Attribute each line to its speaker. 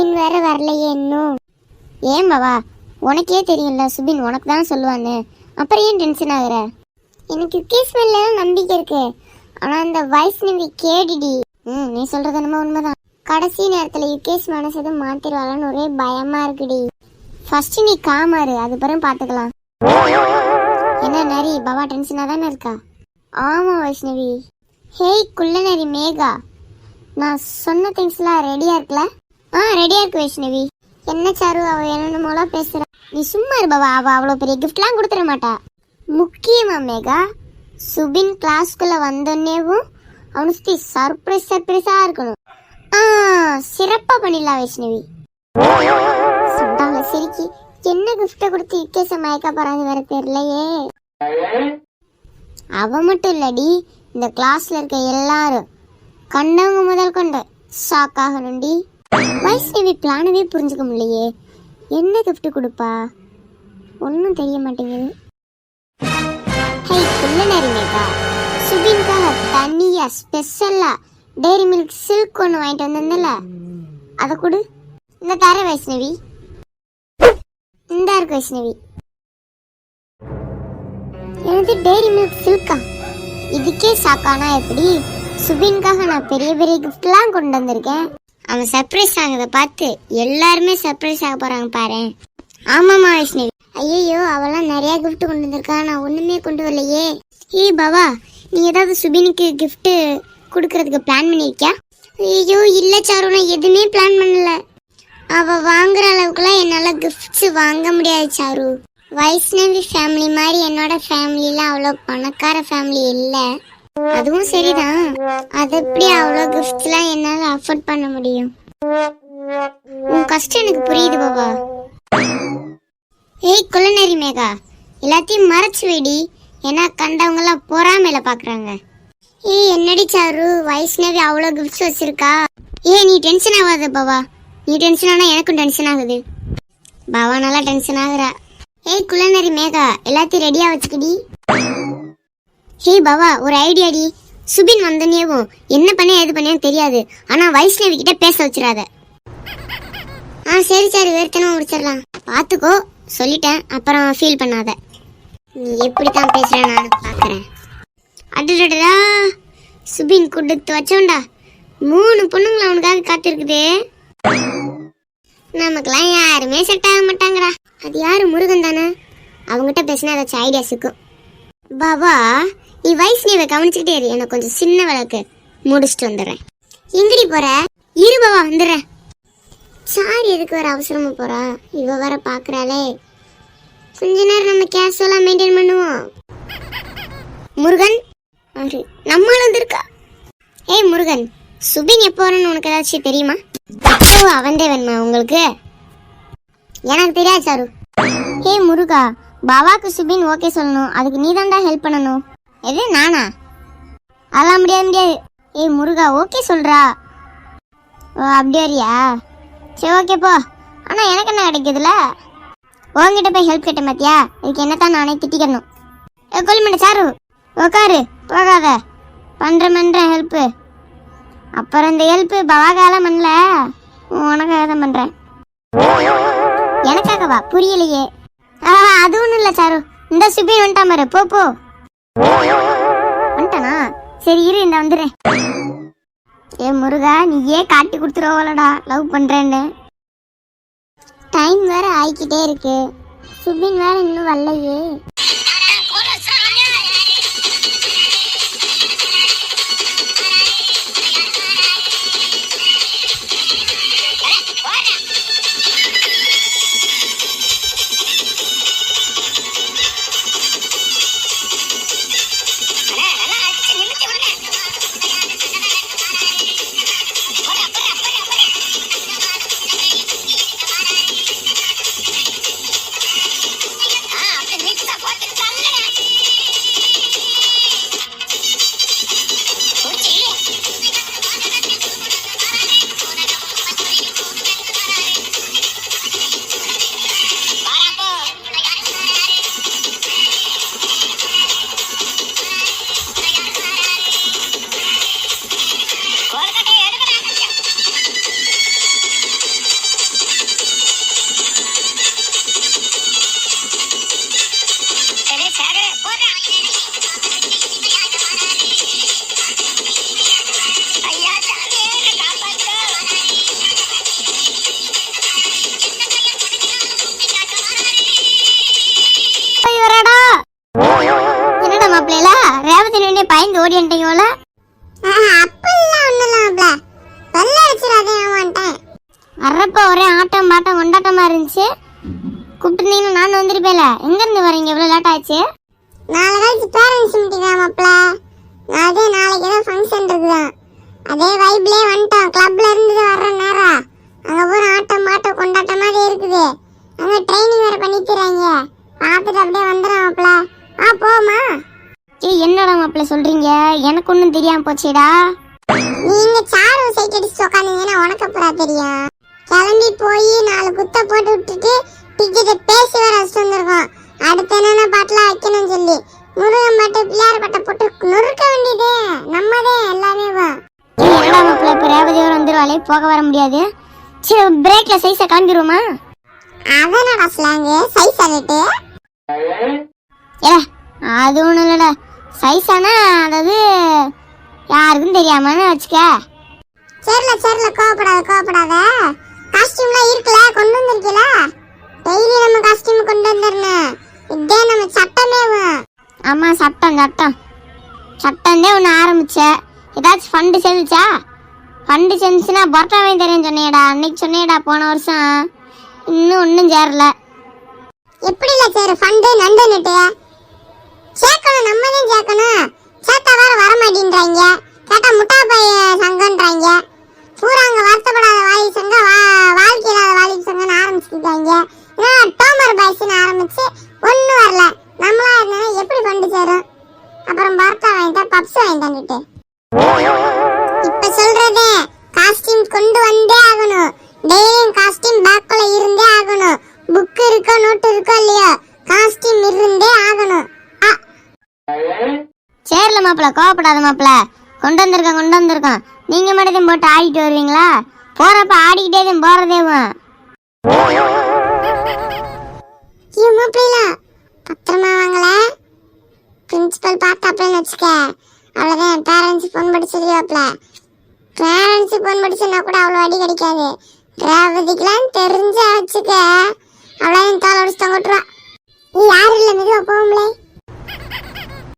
Speaker 1: சுபின் வேற வரலையே இன்னும். ஏன் பாவா உனக்கே தெரியும்ல சுபின் உனக்கு தான் சொல்லுவான்னு. அப்புறம் ஏன் டென்ஷன் ஆகுற? எனக்கு கேஸ் மேல நம்பிக்கை இருக்கு. ஆனா அந்த வைஷ்ணவி கேடிடி. ம் நீ சொல்றது என்னமோ உண்மைதான். கடைசி நேரத்துல யுகேஷ் மனசது மாத்திருவாளான்னு ஒரே பயமா இருக்குடி. ஃபர்ஸ்ட் நீ காமாரு அதுக்கப்புறம் பார்த்துக்கலாம் பாத்துக்கலாம். என்ன நரி பவா டென்ஷனா தானே இருக்கா? ஆமா வைஷ்ணவி. ஹேய் குள்ள நரி மேகா. நான் சொன்ன திங்ஸ்லாம் ரெடியா இருக்குல்ல? ஆ ரெடியா இருக்கு வைஷ்ணவி. என்ன சாரு அவ என்னென்னமோலாம் பேசுறா? நீ சும்மா இருப்பவா அவ அவ்வளோ பெரிய கிஃப்ட்லாம் கொடுத்துட மாட்டா. முக்கியமா மேகா சுபின் கிளாஸ்க்குள்ள வந்தோடனேவும் அவனு சுத்தி சர்ப்ரைஸ் சர்ப்ரைஸா இருக்கணும். ஆ சிறப்பா பண்ணிடலாம் வைஷ்ணவி. சொன்னாங்க சிரிக்கி என்ன கிஃப்ட கொடுத்து இக்கேச மயக்க போறாங்க வேற தெரியலையே. அவ மட்டும் இல்லடி இந்த கிளாஸ்ல இருக்க எல்லாரும். கண்ணவங்க முதல் கொண்டு ஷாக் ஆகணும்டி. வைஷ்ணவி பிளானவே புரிஞ்சுக்க முடியலையே. என்ன கிஃப்ட் கொடுப்பா? ஒன்றும் தெரிய மாட்டேங்குது. ஹே குள்ளநரி மேகா சுபின்காக தனியாக ஸ்பெஷலாக டெய்ரி மில்க் சில்க் ஒன்று வாங்கிட்டு வந்திருந்தல அதை கொடு. இந்த தர வைஷ்ணவி. இந்த இருக்கு வைஷ்ணவி. எனது டெய்ரி மில்க் சில்கா இதுக்கே சாக்கானா எப்படி? சுபின்காக நான் பெரிய பெரிய கிஃப்ட்லாம் கொண்டு வந்திருக்கேன். அவன் சர்ப்ரைஸ் ஆகிறத பார்த்து எல்லாருமே சர்ப்ரைஸ் ஆக போறாங்க பாரு. ஆமாமா வைஷ்ணவி ஐயோ அவெல்லாம் நிறைய கிஃப்ட் கொண்டு வந்திருக்கா. நான் ஒண்ணுமே கொண்டு வரலையே. ஏய் பாவா நீ ஏதாவது சுபினுக்கு கிஃப்ட்டு கொடுக்கறதுக்கு பிளான் பண்ணிருக்கியா? ஐயோ இல்ல சாரு நான் எதுவுமே பிளான் பண்ணல. அவ வாங்குற அளவுக்குலாம் என்னால கிஃப்ட்ஸ் வாங்க முடியாது சாரு. வைஷ்ணவி ஃபேமிலி மாதிரி என்னோட ஃபேமிலிலாம் அவ்வளோ பணக்கார ஃபேமிலி இல்லை. அதுவும் சரிதான். அது எப்படி அவ்வளோ கிஃப்ட்லாம் என்னால் அஃபோர்ட் பண்ண முடியும்? உன் கஷ்டம் எனக்கு புரியுது பாபா. ஏய் குலநரி மேகா எல்லாத்தையும் மறைச்சு வைடி. ஏன்னா கண்டவங்கலாம் பொறாமையில பாக்குறாங்க. ஏய் என்னடி சாரு வைஷ்ணவி அவ்வளோ கிஃப்ட்ஸ் வச்சிருக்கா? ஏய் நீ டென்ஷன் ஆகாத பாபா. நீ டென்ஷன் ஆனா எனக்கும் டென்ஷன் ஆகுது. பாவா நல்லா டென்ஷன் ஆகுறா. ஏய் குலநரி மேகா எல்லாத்தையும் ரெடியா வச்சுக்கடி. ஹே பாவா ஒரு ஐடியாடி சுபின் வந்தனேவும் என்ன பண்ண ஏது பண்ணேன்னு தெரியாது. ஆனா வைஷ்ணவி கிட்ட பேச வச்சிடாத. ஆ சரி சரி வேர்த்தனம் முடிச்சிடலாம். பார்த்துக்கோ சொல்லிட்டேன். அப்புறம் ஃபீல் பண்ணாத. நீ எப்படி தான் பேசுற நான் பார்க்குறேன் அடடடா சுபின் கொடுத்து வச்சோண்டா. மூணு பொண்ணுங்களை அவனுக்காக காத்திருக்குது. நமக்கெல்லாம் யாருமே செட் ஆக மாட்டாங்கடா. அது யாரு முருகன் தானே? அவங்ககிட்ட பேசினா ஏதாச்சும் ஐடியாஸ் இருக்கும். பாபா நீ வைஷ்ணவை கவனிச்சுக்கிட்டே இரு. எனக்கு கொஞ்சம் சின்ன விளக்கு முடிச்சுட்டு வந்துடுறேன். எங்கடி போற? இருபவா வந்துடுறேன். சாரி எதுக்கு வர அவசரமா போறா? இவ வர பாக்குறாளே. கொஞ்ச நேரம் நம்ம கேஷுவலா மெயின்டைன் பண்ணுவோம். முருகன்? நம்மளும் நம்மால் வந்திருக்கா? ஏய் முருகன் சுபின் எப்போ வரணும்னு உனக்கு ஏதாச்சும் தெரியுமா? ஓ அவன்தே வேணுமா உங்களுக்கு? எனக்கு தெரியாது சாரு. ஏய் முருகா பாபாக்கு சுபின் ஓகே சொல்லணும். அதுக்கு நீ தான்டா ஹெல்ப் பண்ணணும். எது நானா? அதெல்லாம் முடியாது முடியாது. ஏய் முருகா ஓகே சொல்கிறா ஓ அப்படி வரியா சரி ஓகே போ. ஆனா எனக்கு என்ன கிடைக்குதுல? உங்ககிட்ட போய் ஹெல்ப் கேட்டேன் பாத்தியா? இதுக்கு என்னத்தான் நானே திட்டிக்கணும். ஏ கொல்லிமண்ட சாரு உக்காரு போகாத. பண்ற பண்ணுற ஹெல்ப்பு அப்புறம் இந்த ஹெல்ப்பு பவாகாலாம் பண்ணல. உனக்காக தான் பண்ணுறேன் எனக்காகவா? புரியலையே. ஆ அது ஒன்றும் இல்லை சாரு. இந்த சுபீர் வந்துட்டான் போ போ. வந்துட்டானா? சரி இரு இந்த வந்துடுறேன். ஏ முருகா நீ ஏன் காட்டி கொடுத்துருவோலடா லவ் பண்றேன்னு. டைம் வேற ஆயிக்கிட்டே இருக்கு. சுபின் வேற இன்னும் வரலையே. மாட்டீங்களா அப்பெல்லாம் ஒண்ணுலாம் ஆகல அடிச்சிடாதே மாட்டேன் வர்றப்ப ஒரே ஆட்டம் பாட்டம் கொண்டாட்டமா இருந்துச்சு. கூப்பிட்டுருந்தீங்கன்னா நான் வந்துருப்பேல எங்க இருந்து வரீங்க? இவ்வளவு லேட் ஆச்சு. நாளைக்கு கழிச்சு பேரண்ட்ஸ் மீட்டிங் மாப்பிள. அதே நாளைக்கு தான் ஃபங்க்ஷன் இருக்குதான். அதே வைப்லேயே வந்துட்டோம். கிளப்ல இருந்து வர்ற நேரம். அங்க பூரா ஆட்டம் பாட்டம் கொண்டாட்டமாவே இருக்குது. அங்க ட்ரைனிங் வேற பண்ணிக்கிறாங்க. பார்த்துட்டு அப்படியே வந்துடும் மாப்பிள. ஆ போமா ஏய் என்னடா மாப்ள சொல்றீங்க? எனக்கு ஒன்றும் தெரியாம போச்சேடா. நீங்க சாரு சைட் அடிச்சு உட்காந்தீங்கன்னா உனக்கு அப்புறம் தெரியும்? கிளம்பி போய் நாலு குத்த போட்டு விட்டுட்டு டிக்கெட்டை பேசி வர வச்சுட்டு வந்திருக்கோம். அடுத்து என்னென்ன பாட்டுலாம் வைக்கணும்னு சொல்லி முருகன் பாட்டு பிள்ளையார் பாட்டை போட்டு நொறுக்க வேண்டியது நம்மதே எல்லாமே என்னடா மாப்பிள்ள இப்போ ரேவதி வர வந்துருவாளே போக வர முடியாது? சரி பிரேக்ல சைஸை கிளம்பிடுவோமா அதனடா ஸ்லாங்கு சைஸ் ஆகிட்டு ஏ அது ஒன்றும் இல்லைடா. சைஸானா அதாவது யாருக்கும் தெரியாமன்னு வச்சுக்க. சரில சரில கோவப்படாத கோவப்படாத. காஸ்டியூம்லாம் இருக்குல்ல கொண்டு வந்திருக்கல? டெய்லி நம்ம காஸ்டியூம் கொண்டு வந்துடணும். இதே நம்ம சட்டமே ஆமா சட்டம் சட்டம். சட்டம் தான் ஒன்று ஆரம்பிச்ச. ஏதாச்சும் ஃபண்டு சேர்ந்துச்சா ஃபண்டு சேர்ந்துச்சுன்னா பரோட்டா வாங்கி தரேன்னு சொன்னியடா அன்னைக்கு சொன்னியடா போன வருஷம். இன்னும் ஒன்றும் சேரல. எப்படி இல்லை சேரு? ஃபண்டு நண்டு நட்டு சேர்க்கணும் நம்ம தான் சேர்க்கணும் சேர்த்தா வேற வர மாட்டேன்றாங்க கேட்டா முட்டா பைய சங்கம்ன்றாங்க. பூரா அங்க வருத்தப்படாத வாலி சங்கம் வா- வாழ்க்கை இல்லாத வாலி சங்கம்னு ஆரம்பிச்சுட்டாங்க. ஏன்னா டோமர் பாய்ஸ்னு ஆரம்பிச்சு ஒன்றும் வரல. நம்மளா இருந்தா எப்படி கொண்டு சேரும்? அப்புறம் பரோட்டா வாங்கிட்டா பப்ஸ் வாங்கிட்டான்ட்டு இப்ப சொல்றதே காஸ்டியூம் கொண்டு வந்தே ஆகணும். டெய்லியும் காஸ்டியூம் பேக்குள்ள இருந்தே ஆகணும். புக் இருக்கோ நோட் இருக்கோ இல்லையோ காஸ்டியூம் இருந்தே ஆகணும். சேர்ல மாப்பிள கோவப்படாத மாப்பிள. கொண்டு வந்திருக்கேன் கொண்டு வந்திருக்கோம் நீங்க மட்டும் போட்டு ஆடிட்டு வருவீங்களா? போறப்ப ஆடிக்கிட்டே தான் போறதேவும் மாப்பிள்ள பத்திரமா வாங்கல. பிரின்சிபல் பார்த்தாப்லன்னு வச்சுக்க. அவ்வளோதான் பேரண்ட்ஸ் ஃபோன் பண்ணி சொல்லிவாப்ல பேரண்ட்ஸ் ஃபோன் பண்ணி சொன்னா கூட அவ்வளோ அடி கிடைக்காது. ரேவதிக்கெல்லாம் தெரிஞ்சா வச்சுக்க. அவ்வளோதான் தோலை அடிச்சு தொங்கிட்டுருவா நீ யாரும் இல்லை மெதுவாக போகும்லே